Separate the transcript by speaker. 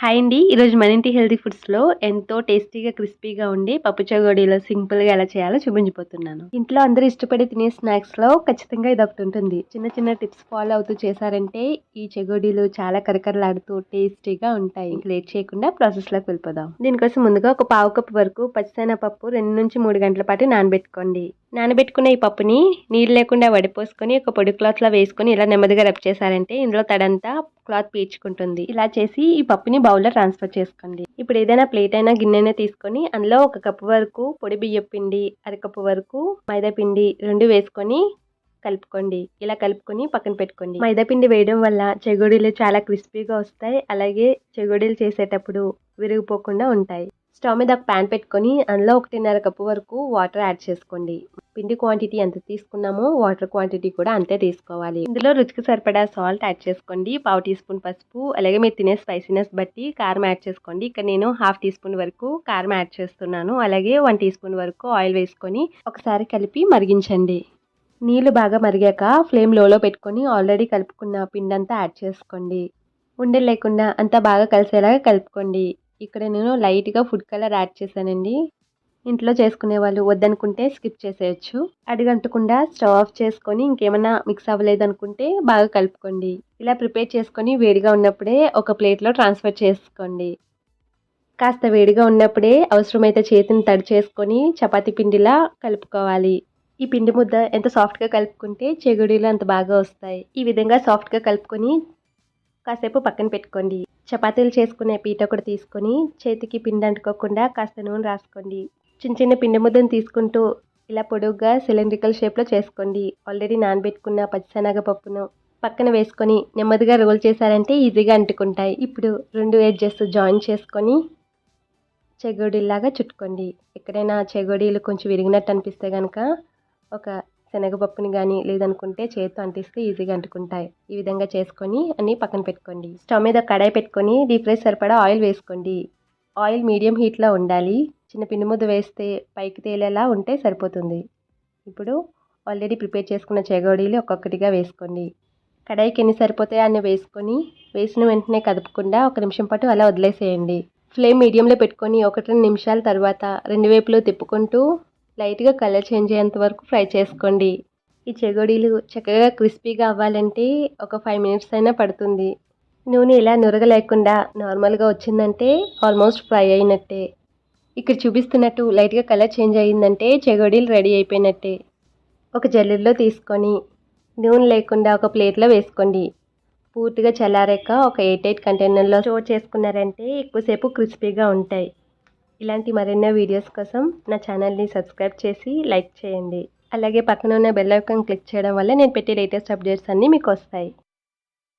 Speaker 1: Hi అండి. ఈరోజు మన ఇంటి హెల్తీ ఫుడ్స్లో ఎంతో టేస్టీగా క్రిస్పీగా ఉండి పప్పు చగోడీలో సింపుల్గా ఎలా చేయాలో చూపించిపోతున్నాను ఇంట్లో అందరూ ఇష్టపడి తినే స్నాక్స్లో ఖచ్చితంగా ఇది ఒకటి ఉంటుంది. చిన్న చిన్న టిప్స్ ఫాలో అవుతూ చేశారంటే ఈ చెగోడీలు చాలా కరకరలాడుతూ టేస్టీగా ఉంటాయి. లేట్ చేయకుండా ప్రాసెస్లోకి వెళ్ళిపోదాం. దీనికోసం ముందుగా ఒక పావు కప్పు వరకు పచ్చిశనగపప్పు రెండు నుంచి మూడు గంటల పాటు నానబెట్టుకోండి. నానబెట్టుకున్న ఈ పప్పుని నీళ్ళు లేకుండా వడిపోసుకొని ఒక పొడి క్లాత్లో వేసుకొని ఇలా నెమ్మదిగా రబ్ చేశారంటే ఇందులో తడంతా క్లాత్ పీల్చుకుంటుంది. ఇలా చేసి ఈ పప్పుని బౌల్లో ట్రాన్స్ఫర్ చేసుకోండి. ఇప్పుడు ఏదైనా ప్లేట్ అయినా గిన్నె అయినా తీసుకొని అందులో ఒక కప్పు వరకు పొడి బియ్యం పిండి అరకప్పు వరకు మైదా పిండి రెండు వేసుకొని కలుపుకోండి. ఇలా కలుపుకొని పక్కన పెట్టుకోండి. మైదాపిండి వేయడం వల్ల చెగోడీలు చాలా క్రిస్పీగా వస్తాయి. అలాగే చెగోడీలు చేసేటప్పుడు విరిగిపోకుండా ఉంటాయి. స్టవ్ మీద ఒక ప్యాన్ పెట్టుకొని అందులో ఒకటిన్నర కప్పు వరకు వాటర్ యాడ్ చేసుకోండి. పిండి క్వాంటిటీ ఎంత తీసుకున్నామో వాటర్ క్వాంటిటీ కూడా అంతే తీసుకోవాలి. ఇందులో రుచికి సరిపడా సాల్ట్ యాడ్ చేసుకోండి. పావు టీ స్పూన్ పసుపు అలాగే మీరు తినే స్పైసీనెస్ బట్టి కారం యాడ్ చేసుకోండి. ఇక్కడ నేను హాఫ్ టీ స్పూన్ వరకు కారం యాడ్ చేస్తున్నాను. అలాగే వన్ టీ స్పూన్ వరకు ఆయిల్ వేసుకొని ఒకసారి కలిపి మరిగించండి. నీళ్ళు బాగా మరిగాక ఫ్లేమ్ లోలో పెట్టుకొని ఆల్రెడీ కలుపుకున్న పిండి అంతా యాడ్ చేసుకోండి. ఉండే లేకుండా అంతా బాగా కలిసేలాగా కలుపుకోండి. ఇక్కడ నేను లైట్గా ఫుడ్ కలర్ యాడ్ చేశానండి. ఇంట్లో చేసుకునే వాళ్ళు వద్దనుకుంటే స్కిప్ చేసేయచ్చు. అడిగంటకుండా స్టవ్ ఆఫ్ చేసుకొని ఇంకేమైనా మిక్స్ అవ్వలేదు అనుకుంటే బాగా కలుపుకోండి. ఇలా ప్రిపేర్ చేసుకొని వేడిగా ఉన్నప్పుడే ఒక ప్లేట్లో ట్రాన్స్ఫర్ చేసుకోండి. కాస్త వేడిగా ఉన్నప్పుడే అవసరమైతే చేతిని తడి చేసుకొని చపాతీ పిండిలా కలుపుకోవాలి. ఈ పిండి ముద్ద ఎంత సాఫ్ట్గా కలుపుకుంటే చెగుడీలు అంత బాగా వస్తాయి. ఈ విధంగా సాఫ్ట్గా కలుపుకొని కాసేపు పక్కన పెట్టుకోండి. చపాతీలు చేసుకునే పీట ఒకటి తీసుకొని చేతికి పిండి అంటుకోకుండా కాస్త నూనె రాసుకోండి. చిన్న చిన్న పిండి ముద్దను తీసుకుంటూ ఇలా పొడుగ్గా సిలిండ్రికల్ షేప్లో చేసుకోండి. ఆల్రెడీ నానబెట్టుకున్న పచ్చిశనగ పప్పును పక్కన వేసుకొని నెమ్మదిగా రోల్ చేశారంటే ఈజీగా అంటుకుంటాయి. ఇప్పుడు రెండు ఎడ్జెస్ జాయిన్ చేసుకొని చెగోడీలాగా చుట్టుకోండి. ఎక్కడైనా చెగోడీలు కొంచెం విరిగినట్టు అనిపిస్తే కనుక ఒక శనగపప్పుని కానీ లేదనుకుంటే చేతితో అంటిస్తే ఈజీగా అంటుకుంటాయి. ఈ విధంగా చేసుకొని అన్నీ పక్కన పెట్టుకోండి. స్టవ్ మీద కడాయి పెట్టుకొని డీప్ ఫ్రై సరిపడా ఆయిల్ వేసుకోండి. ఆయిల్ మీడియం హీట్లో ఉండాలి. చిన్న పిండి ముద్ద వేస్తే పైకి తేలేలా ఉంటే సరిపోతుంది. ఇప్పుడు ఆల్రెడీ ప్రిపేర్ చేసుకున్న చెగోడీలు ఒక్కొక్కటిగా వేసుకోండి. కడాయికి ఎన్ని సరిపోతాయో అన్ని వేసుకొని వేసిన వెంటనే కదపకుండా ఒక నిమిషం పాటు అలా వదిలేసేయండి. ఫ్లేమ్ మీడియంలో పెట్టుకొని ఒకటి రెండు నిమిషాల తర్వాత రెండు వైపులు తిప్పుకుంటూ లైట్గా కలర్ చేంజ్ అయ్యేంత వరకు ఫ్రై చేసుకోండి. ఈ చెగోడీలు చక్కగా క్రిస్పీగా అవ్వాలంటే ఒక ఫైవ్ మినిట్స్ అయినా పడుతుంది. నూనె ఇలా నురగ లేకుండా నార్మల్గా వచ్చిందంటే ఆల్మోస్ట్ ఫ్రై అయినట్టే. ఇక్కడ చూపిస్తున్నట్టు లైట్గా కలర్ చేంజ్ అయ్యిందంటే చెగోడీలు రెడీ అయిపోయినట్టే. ఒక జల్లుల్లో తీసుకొని నూనె లేకుండా ఒక ప్లేట్లో వేసుకోండి. పూర్తిగా చల్లారాక ఒక ఎయిట్ ఎయిట్ కంటైనర్లో స్టోర్ చేసుకున్నారంటే ఎక్కువసేపు క్రిస్పీగా ఉంటాయి. ఇలాంటి మరెన్నో వీడియోస్ కోసం నా ఛానల్ని సబ్స్క్రైబ్ చేసి లైక్ చేయండి. అలాగే పక్కన ఉన్న బెల్ ఐకాన్ క్లిక్ చేయడం వల్ల నేను పెట్టే లేటెస్ట్ అప్డేట్స్ అన్నీ మీకు వస్తాయి.